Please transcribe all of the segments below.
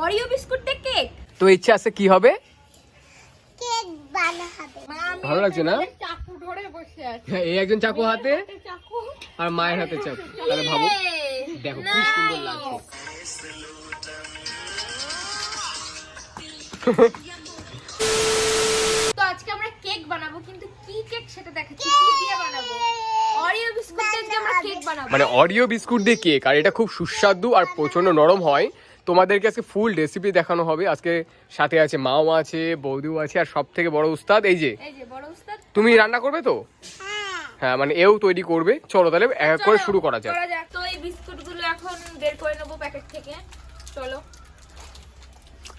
Oreo biscuit দিয়ে cake? তো ইচ্ছা আছে কি হবে? কেক বানাবে। ভালো লাগছে না? চাকু ধরে বসে আছে। হ্যাঁ, এই একজন চাকু হাতে চাকু। আর মায়ের হাতে চাকু। তাহলে ভাবো। দেখো কি সুন্দর লাগছে। তো আজকে আমরা কেক বানাবো কিন্তু কি কেক সেটা দেখাচ্ছি? কি দিয়ে বানাবো? অরিও বিস্কুট দিয়ে আমরা কেক বানাবো। মানে অডিও বিস্কুট দিয়ে কেক আর এটা খুব সুস্বাদু আর প্রচণ্ড নরম হয়। তোমাদেরকে আজকে ফুল রেসিপি দেখানো হবে। আজকে সাথে আছে মাও আছে বৌদিও আছে আর সব থেকে বড় উস্তাদ এই যে। তুমি রান্না করবে তো? হ্যাঁ। হ্যাঁ মানে এও তৈরি করবে। চলো তাহলে এক এক করে শুরু করা যাক। তো এই বিস্কুটগুলো এখন বের করে নেব প্যাকেট থেকে। চলো।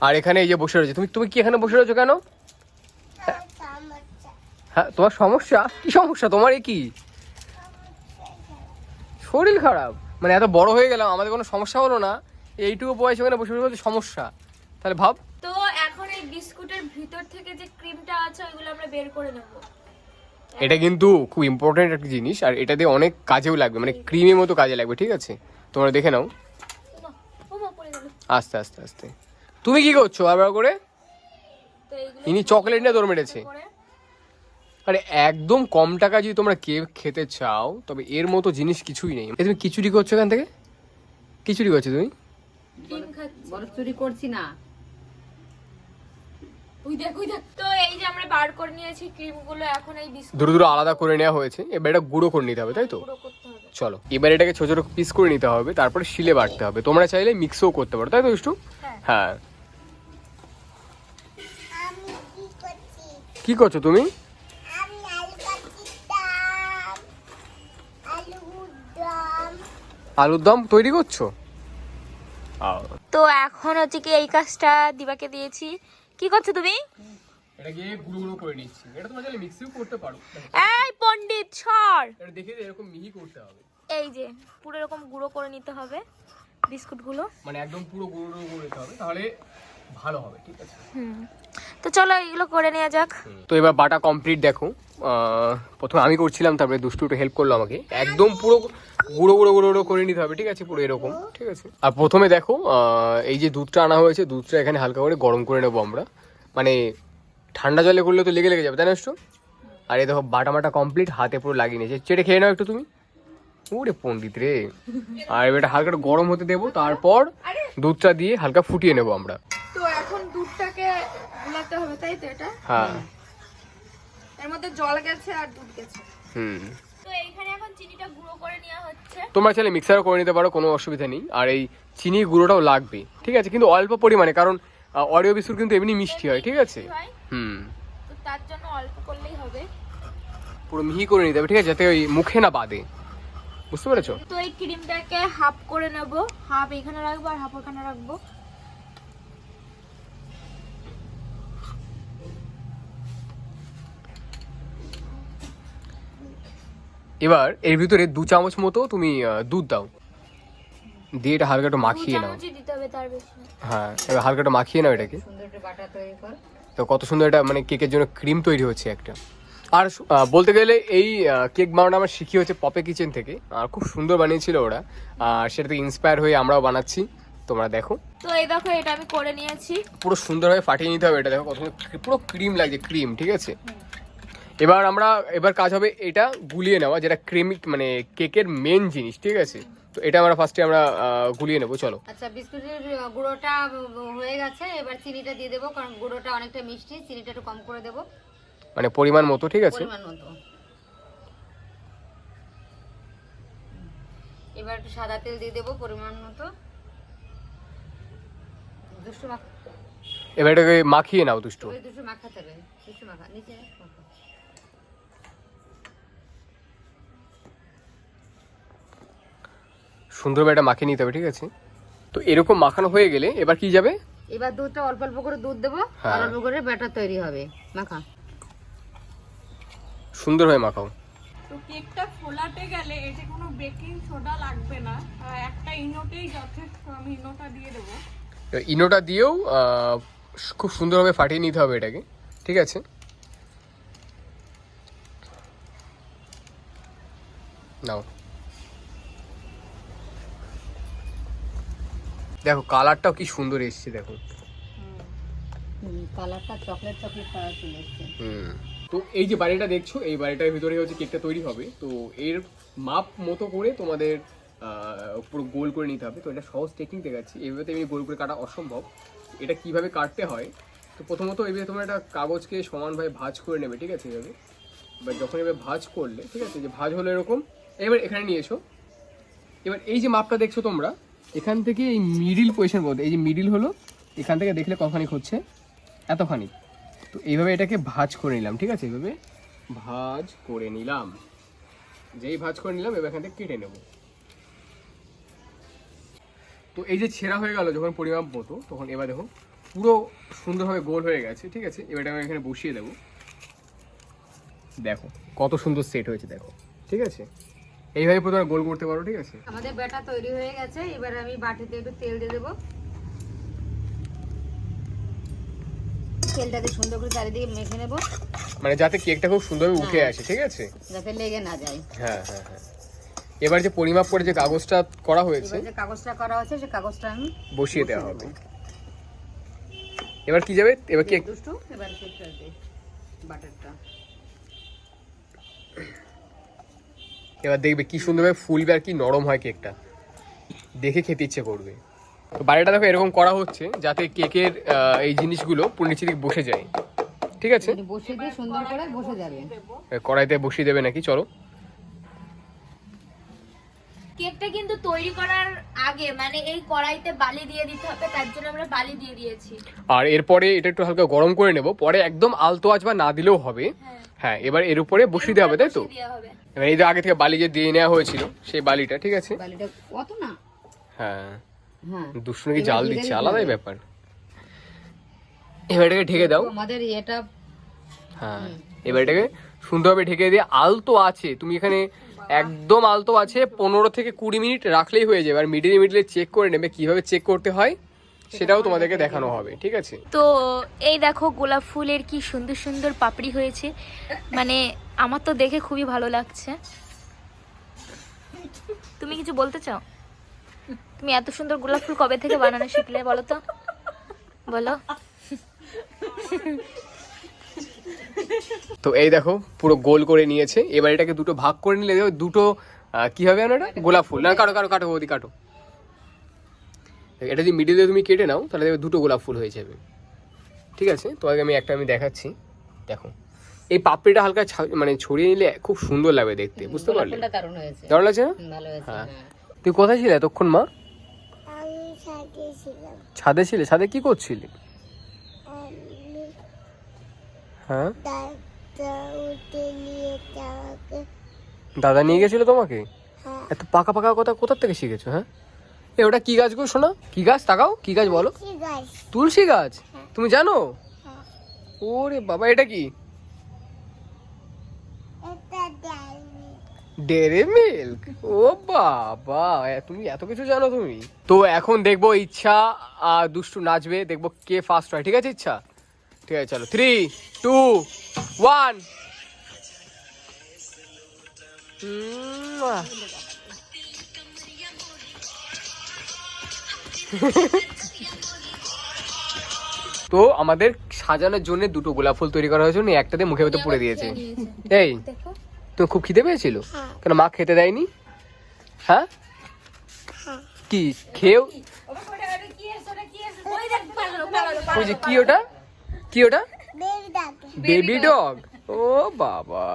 আর এখানে এই যে বসে রয়েছে। তুমি তুমি কি এখানে বসে রয়েছো কেন? হ্যাঁ তোমার সমস্যা? কি সমস্যা? তোমার এ কি? শরীর খারাপ। মানে এত বড় হয়ে গেলাম আমাদের কোনো সমস্যা হলো না। এইটুকু বয়স ওখানে বসে বসে সমস্যা। তাহলে ভাব। তো এখন এই বিস্কুটের ভিতর থেকে যে ক্রিমটা আছে ওইগুলো আমরা বের করে নেব। এটা কিন্তু খুব ইম্পর্টেন্ট একটা জিনিস আর এটা দিয়ে অনেক কাজেও লাগবে মানে ক্রিমের মতো কাজে লাগবে ঠিক আছে? তোমরা দেখে নাও। ওমা, ওমা পড়ে গেল। আস্তে আস্তে আস্তে। তুমি কি করছ আবার করে? ইনি চকলেট নিয়ে দৌড় মেরেছে। আরে একদম কম টাকা যদি তোমরা কেক খেতে চাও তবে এর মতো জিনিস কিছুই নেই। তুমি খিচুড়ি করছ এখান থেকে? খিচুড়ি করছ তুমি? খাচ্ছি? চুরি করছি না। ওই দেখ ওই দেখ। তো এই যে আমরা বার করে নিয়েছি ক্রিমগুলো এখন এই বিস্কুট দূরে দূরে আলাদা করে নেওয়া হয়েছে। এবার এটা গুঁড়ো করে নিতে হবে তাই তো? গুঁড়ো করতে হবে। চলো এবার এটাকে ছোট ছোট পিস করে নিতে হবে তারপরে শিলে বাটতে হবে। তোমরা চাইলে মিক্সও করতে পারো তাই তো একটু হ্যাঁ। হ্যাঁ। কি করছ? তুমি? আমি আলু কাটছি দাম আলু দম। আলুর দম তৈরি করছ। তো এখন হচ্ছে কি এই কাজটা দিবাকে দিয়েছি। কি করছ তুমি? এটাকে গুঁড়ো গুঁড়ো করে নিচ্ছি। এটা তোমরা চাইলে মিক্সিও করতে পারো। এই পণ্ডিত সর! এটা দেখে এরকম মিহি করতে হবে। এই যে পুরো এরকম গুঁড়ো করে নিতে হবে বিস্কুটগুলো। মানে একদম পুরো গুঁড়ো গুঁড়ো করে নিতে হবে তাহলে ভালো হবে ঠিক আছে? হুম। তো চলো এগুলো করে নেওয়া যাক। তো এবার বাটা কমপ্লিট দেখো। প্রথমে আমি করছিলাম তারপরে দুষ্টু একটু হেল্প করল আমাকে। একদম পুরো গুঁড়ো গুঁড়ো গুঁড়ো গুঁড়ো করে নিতে হবে ঠিক আছে? পুরো এরকম ঠিক আছে? আর প্রথমে দেখো এই যে দুধটা আনা হয়েছে দুধটা এখানে হালকা করে গরম করে নেব আমরা। মানে ঠান্ডা জলে করলে তো লেগে লেগে যাবে তাই না একটু আর এই দেখো বাটা মাটা কমপ্লিট হাতে পুরো লাগিয়ে নিয়েছে। চেটে খেয়ে নাও একটু তুমি। ওরে পণ্ডিত রে। আর এবার এটা হালকা একটু গরম হতে দেবো তারপর দুধটা দিয়ে হালকা ফুটিয়ে নেব আমরা। তো এখন দুধটাকে গুলাতে হবে তাই তো এটা? হ্যাঁ। এর মধ্যে জল গেছে আর দুধ গেছে। হুম। তো এইখানে এখন চিনিটা গুঁড়ো করে নেওয়া হচ্ছে। তোমরা চাইলে মিক্সারও করে নিতে পারো কোনো অসুবিধা নেই। আর এই চিনি গুঁড়োটাও লাগবে ঠিক আছে? কিন্তু অল্প পরিমাণে কারণ অরিও বিস্কুট কিন্তু এমনি মিষ্টি হয় ঠিক আছে? হুম। তার জন্য অল্প করলেই হবে। পুরো মিহি করে নিতে হবে ঠিক আছে? যাতে ওই মুখে না বাদে। বুঝতে পেরেছ? তো এই ক্রিমটাকে হাফ করে নেব। হাফ এখানে রাখব আর হাফ ওখানে রাখব। এবার এর ভিতরে দু চামচ মতো তুমি দুধ দাও। দিয়ে এটা হালকা একটু মাখিয়ে নাও। চামচই দিতে হবে তার বেশি। না। হ্যাঁ এবার হালকা একটু মাখিয়ে নাও এটাকে। সুন্দর একটা বাটা তৈরি কর। তো কত সুন্দর এটা মানে কেকের জন্য ক্রিম তৈরি হচ্ছে একটা। আর বলতে গেলে এই কেক বানানো আমার শিখি হচ্ছে পপে কিচেন থেকে। আর খুব সুন্দর বানিয়েছিল ওরা। আর সেটা থেকে ইন্সপায়ার হয়ে আমরাও বানাচ্ছি। তোমরা দেখো। তো এই দেখো এটা আমি করে নিয়েছি। পুরো সুন্দরভাবে ফাটিয়ে নিতে হবে এটা। দেখো কত সুন্দর পুরো ক্রিম লাগছে ক্রিম ঠিক আছে? এবার আমরা এবার কাজ হবে এটা গুলিয়ে নেওয়া যেটা ক্রিমি মানে কেকের মেন জিনিস ঠিক আছে? তো এটা আমরা ফার্স্টে আমরা গুলিয়ে নেব চলো। আচ্ছা বিস্কুটের গুঁড়োটা হয়ে গেছে এবার চিনিটা দিয়ে দেবো কারণ গুঁড়োটা অনেকটা মিষ্টি চিনিটা একটু কম করে দেবো। মানে পরিমাণ মতো ঠিক আছে? পরিমাণ মতো। এবার একটু সাদা তেল দিয়ে দেবো পরিমাণ মতো। দুষ্টু মাখা এবার এটাকে মাখিয়ে নাও দুষ্টু। দুষ্টু মাখাতে হবে দুষ্টু মাখা নিচে মাখা। সুন্দরভাবে এটা মাখিয়ে নিতে হবে ঠিক আছে? তো এরকম মাখানো হয়ে গেলে এবার কি যাবে? এবার দুধটা অল্প অল্প করে দুধ দেবো হ্যাঁ। আর অল্প করে ব্যাটার তৈরি হবে। মাখা। সুন্দরভাবে মাখাও। তো কেকটা ফোলাতে গেলে এতে কোনো বেকিং সোডা লাগবে না একটা ইনোটেই যথেষ্ট আমি ইনোটা দিয়ে দেবো। ইনোটা দিয়েও খুব সুন্দরভাবে ফাটিয়ে নিতে হবে এটাকে ঠিক আছে? নাও। দেখো কালারটাও কি সুন্দর এসছে দেখো। কালারটা চকলেট চকলেট কালার চলে এসছে। হুম তো এই যে বাড়িটা দেখছ এই বাড়িটার ভিতরে হচ্ছে কেকটা তৈরি হবে তো এর মাপ মতো করে তোমাদের পুরো গোল করে নিতে হবে। তো এটা সহজ টেকনিক দেখাচ্ছি এইভাবে এমনি গোল করে কাটা অসম্ভব। এটা কীভাবে কাটতে হয় তো প্রথমত এইভাবে তোমরা একটা কাগজকে সমানভাবে ভাঁজ করে নেবে ঠিক আছে এইভাবে। বা যখন এবার ভাঁজ করলে ঠিক আছে যে ভাঁজ হলো এরকম এবার এখানে নিয়ে এসো। এবার এই যে মাপটা দেখছ তোমরা এখান থেকে এই মিডিল পজিশন বলতে এই যে মিডিল হলো, এখান থেকে দেখলে কখানিক হচ্ছে? এতখানি। তো এইভাবে এটাকে ভাজ করে নিলাম, ঠিক আছে? এইভাবে ভাজ করে নিলাম। যেই ভাজ করে নিলাম, এবার এখান থেকে কেটে নেব। তো এই যে ছেঁড়া হয়ে গেল যখন পরিমাপ মতো, তখন এবার দেখো পুরো সুন্দরভাবে গোল হয়ে গেছে, ঠিক আছে? এবার আমি এখানে বসিয়ে দেবো। দেখো, কত সুন্দর সেট হয়েছে, দেখো, ঠিক আছে? এইভাবে প্রথমে গোল করতে পারো ঠিক আছে? আমাদের ব্যাটা তৈরি হয়ে গেছে এবার আমি বাটিতে একটু তেল দিয়ে দেবো। তেলটাকে সুন্দর করে চারিদিকে মেখে নেব। মানে যাতে কেকটা খুব সুন্দরভাবে উঠে আসে ঠিক আছে? যাতে লেগে না যায়। হ্যাঁ হ্যাঁ হ্যাঁ। এবার যে পরিমাপ করে যে কাগজটা করা হয়েছে যে কাগজটা করা হচ্ছে সেই কাগজটা আমি বসিয়ে দেওয়া হবে। এবার কি যাবে? এবার কেক দুষ্টু এবার কেকটা দে বাটারটা। এবার দেখবে কি সুন্দরভাবে ফুলবে আর কি নরম হয় কেকটা। দেখে খেতে ইচ্ছে করবে। তো বাড়িটা দেখো এরকম করা হচ্ছে যাতে কেকের এই জিনিসগুলো পুরো নিচে দিকে বসে যায়। ঠিক আছে? যদি দিয়ে সুন্দর করে বসে যাবে। কড়াইতে বসিয়ে দেবে নাকি? চলো। কেকটা কিন্তু তৈরি করার আগে মানে এই কড়াইতে বালি দিয়ে দিতে হবে তার জন্য আমরা বালি দিয়ে দিয়েছি। আর এরপরে এটা একটু হালকা গরম করে নেব। পরে একদম আলতো আঁচ বা না দিলেও হবে। হ্যাঁ। হ্যাঁ এবার এর উপরে বসিয়ে দেওয়া হবে তাই তো? দেওয়া হবে। এবার এই যে আগে থেকে বালি যে দিয়ে নেওয়া হয়েছিল সেই বালিটা ঠিক আছে? বালিটা অত না? হ্যাঁ। হ্যাঁ। দুষ্টু নাকি জাল দিচ্ছে? আলাদাই ব্যাপার। এবার এটাকে ঢেকে দাও। আমাদের এটা হ্যাঁ। এবার এটাকে সুন্দরভাবে ঢেকে দিয়ে আলতো আছে। তুমি এখানে একদম আলতো আছে পনেরো থেকে কুড়ি মিনিট রাখলেই হয়ে যাবে। আর মিডিলে মিডিলে চেক করে নেবে কীভাবে চেক করতে হয়। সেটাও তোমাদেরকে দেখানো হবে ঠিক আছে? তো এই দেখো গোলাপ ফুলের কি সুন্দর সুন্দর পাপড়ি হয়েছে। মানে আমার তো দেখে খুবই ভালো লাগছে। তুমি কিছু বলতে চাও? তুমি এত সুন্দর গোলাপ ফুল কবে থেকে বানানো শিখলে বলো তো? বলো। তো এই দেখো পুরো গোল করে নিয়েছে। এবার এটাকে দুটো ভাগ করে নিলে দুটো কি হবে এটা গোলাপ ফুল। না কাটো কাটো কাটো ওদি কাটো। এটা যদি মিডিলে তুমি কেটে নাও তাহলে দেখবে দুটো গোলাপ ফুল হয়ে যাবে। ঠিক আছে? তোমাকে আমি একটা আমি দেখাচ্ছি। দেখো। এই পাপড়িটা হালকা মানে ছড়িয়ে নিলে খুব সুন্দর লাগবে দেখতে বুঝতে পারলে? দারুণ লাগছে না? হ্যাঁ। হ্যাঁ। তুই কোথায় ছিলে এতক্ষণ মা? ছাদে ছিলে? ছাদে কি করছিলি? হ্যাঁ? দাদা নিয়ে গেছিল তোমাকে? হ্যাঁ। এত পাকা পাকা কথা কোথার থেকে শিখেছো হ্যাঁ? এ ওটা কি গাছ গো শোনা কি গাছ? তাকাও কি গাছ বলো? তুলসী গাছ। তুমি জানো? হ্যাঁ। ওরে বাবা এটা কি? ডেরে মিল্ক। ও বাবা তুমি এত কিছু জানো তুমি? তো এখন দেখব ইচ্ছা আর দুষ্টু নাচবে দেখব কে ফার্স্ট হয় ঠিক আছে ইচ্ছা? ঠিক আছে চলো। থ্রি টু ওয়ান তো আমাদের সাজানোর জন্য দুটো গোলাপ ফুল তৈরি করা হয়েছে উনি একটাতে মুখে ভেতর পুড়ে দিয়েছে। এই তুমি খুব খিদে পেয়েছিল? কেন মা খেতে দেয়নি? হ্যাঁ? কি খেয়েও? ওই যে কি ওটা? কি ওটা? বেবি ডগ ও বাবা।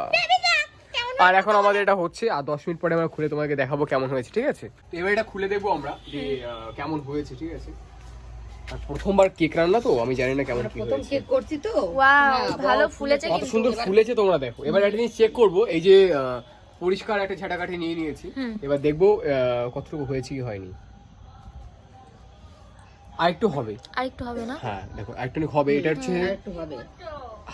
আর এখন আমাদের এটা হচ্ছে আর দশ মিনিট পরে আমরা খুলে তোমাকে দেখাবো কেমন হয়েছে ঠিক আছে? তো এবার এটা খুলে দেখব আমরা যে কেমন হয়েছে ঠিক আছে? আর প্রথমবার কেক রান্না তো আমি জানি না কেমন কি প্রথম চেক করছি তো। ওয়াও হ্যাঁ, ভালো ফুলেছে কত কিন্তু সুন্দর ফুলেছে তোমরা দেখো। এবার একটা জিনিস চেক করব এই যে পরিষ্কার একটা ঝাঁটাকাঠি নিয়ে নিয়েছি। এবার দেখব কতটুকু হয়েছে কি হয়নি। আর একটু হবে। আর একটু হবে না? হ্যাঁ দেখো আরেকটু হবে। এটা হচ্ছে একটু হবে।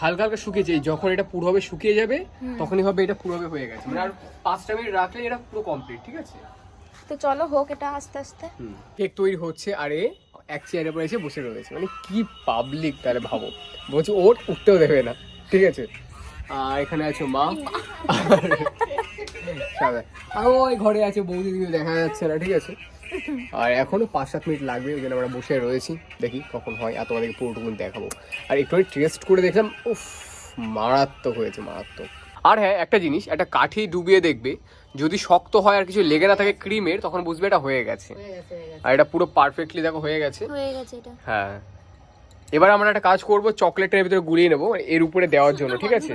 হালকা হালকা শুকিয়েছে যখন এটা পুরো হবে শুকিয়ে যাবে তখনই হবে এটা পুরো হবে হয়ে গেছে। মানে আর পাঁচটা মিনিট রাখলে এটা পুরো কমপ্লিট ঠিক আছে? তো চলো হোক এটা আস্তে আস্তে। কেক তৈরি হচ্ছে আর এক চেয়ারের উপরে এসে বসে রয়েছে। মানে কি পাবলিক তাহলে ভাবো। বলছে ওর উঠতেও দেবে না। ঠিক আছে? আর এখানে আছে মা। আর ওই ঘরে আছে বৌদি দেখা যাচ্ছে না ঠিক আছে? আর এখনও পাঁচ সাত মিনিট লাগবে ওই জন্য আমরা বসে রয়েছি। দেখি কখন হয় আর তোমাদেরকে পুরোটুকু দেখাবো। আর একটু টেস্ট করে দেখলাম উফ মারাত্মক হয়েছে মারাত্মক। আর হ্যাঁ একটা জিনিস একটা কাঠি ডুবিয়ে দেখবে যদি শক্ত হয় আর কিছু লেগে না থাকে ক্রিমের তখন বুঝবে এটা হয়ে গেছে। হয়ে হয়ে আর এটা পুরো পারফেক্টলি দেখো হয়ে গেছে। হয়ে গেছে হ্যাঁ। এবার আমরা একটা কাজ করব চকলেটের ভিতরে গুলিয়ে নেব এর উপরে দেওয়ার জন্য ঠিক আছে?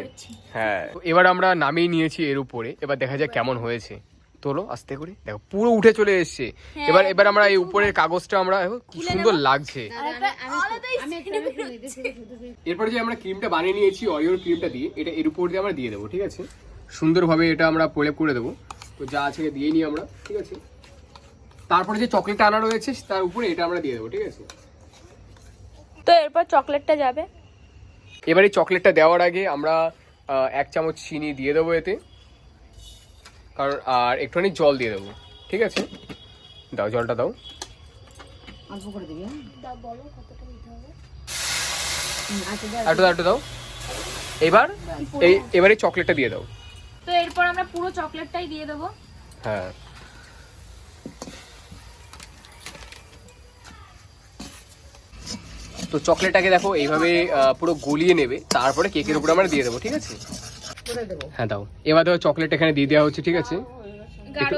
হ্যাঁ। এবার আমরা নামিয়ে নিয়েছি এর উপরে এবার দেখা যাক কেমন হয়েছে। তোলো আস্তে করে। দেখো পুরো উঠে চলে এসছে। এবার এবার আমরা এই উপরের কাগজটা আমরা কি সুন্দর লাগছে। এরপরে যে আমরা ক্রিমটা বানিয়ে নিয়েছি অরিওর ক্রিমটা দিয়ে এটা এর উপর দিয়ে আমরা দিয়ে দেবো ঠিক আছে? সুন্দরভাবে এটা আমরা প্রলেপ করে দেবো। তো যা আছে দিয়ে নিই আমরা ঠিক আছে? তারপরে যে চকলেটটা আনা রয়েছে তার উপরে এটা আমরা দিয়ে দেবো ঠিক আছে? তো এরপর চকলেটটা যাবে? এবারে চকলেটটা দেওয়ার আগে আমরা এক চামচ চিনি দিয়ে দেবো এতে। কারণ আর একটুখানি জল দিয়ে দেবো। ঠিক আছে? দাও জলটা দাও। অল্প করে দিবি হ্যাঁ? একটু দাও একটু দাও। এবার এই এবারে চকলেটটা দিয়ে দাও। তো এরপর আমরা পুরো চকলেটটাই দিয়ে দেবো? হ্যাঁ। তো চকলেটটাকে দেখো এইভাবে পুরো গলিয়ে নেবে। তারপরে কেকের উপরে আমরা দিয়ে দেবো ঠিক আছে? হ্যাঁ দাও। এবার দেখো চকলেট এখানে দিয়ে দেওয়া হচ্ছে ঠিক আছে?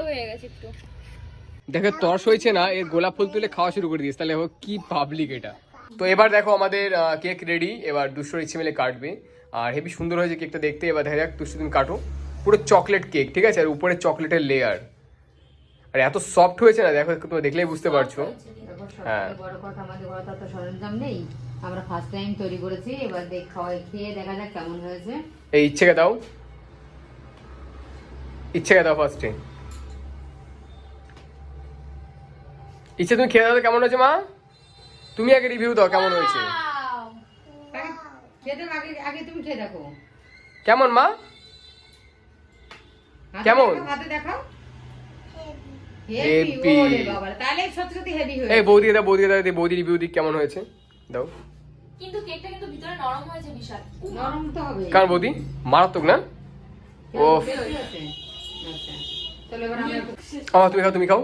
হয়ে গেছে। একটু দেখো তর্স হয়েছে না এর গোলাপ ফুল তুলে খাওয়া শুরু করে দিয়েছে। তাহলে ও কি পাবলিক এটা। তো এবার দেখো আমাদের কেক রেডি এবার দুশোর ইচ্ছে মিলে কাটবে। আর হেবি সুন্দর হয়েছে কেকটা দেখতে। এবার দেখা যাক দুশো দিন কাটো। পুরো চকলেট কেক ঠিক আছে? আর উপরে চকলেটের লেয়ার আর এত সফট হয়েছে না দেখো তোমরা দেখলেই বুঝতে পারছ। হ্যাঁ। আমরা ফার্স্ট টাইম তৈরি করেছি এবার দেখ খাওয়াই খেয়ে দেখা যাক কেমন হয়েছে। এই ইচ্ছেকে দাও। ইচ্ছেকে দাও ফার্স্টে ইচ্ছে তুমি খেয়ে দাও কেমন হয়েছে মা? তুমি আগে রিভিউ দাও কেমন হয়েছে। খেতে আগে আগে তুমি খেয়ে দেখো। কেমন মা? কেমন? হাতে দেখাও। হেভি বাবা তাহলে সত্যি সত্যি হেভি হয়েছে এই বৌদিকে দাও বৌদিকে দাও এই বৌদি রিভিউ দিক কেমন হয়েছে। দাও। কিন্তু কেকটা কিন্তু ভিতরে নরম হয়েছে বিশাল। নরম তো হবে কারণ বৌদি? মারাত্মক না? ও আচ্ছা। তুমি খাও তুমি খাও।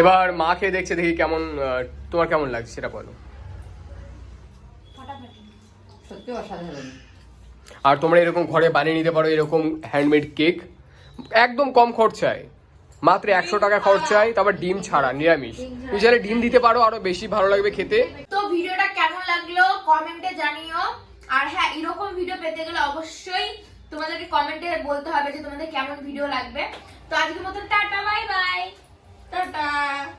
এবার মা খেয়ে দেখছে দেখি কেমন তোমার কেমন লাগছে সেটা বলো। আর তোমরা এরকম ঘরে বানিয়ে নিতে পারো এরকম হ্যান্ডমেড কেক একদম কম খরচায়। মাত্র একশো টাকা খরচায় তারপর ডিম ছাড়া, নিরামিষ। তুমি চাইলে ডিম দিতে পারো, আরও বেশি ভালো লাগবে খেতে। তো ভিডিওটা কেমন লাগল কমেন্টে জানিও। আর হ্যাঁ এরকম ভিডিও পেতে গেলে অবশ্যই তোমাদেরকে কমেন্টে বলতে হবে যে তোমাদের কেমন ভিডিও লাগবে। তো আজকের মতো টাটা, বাই বাই। টাটা।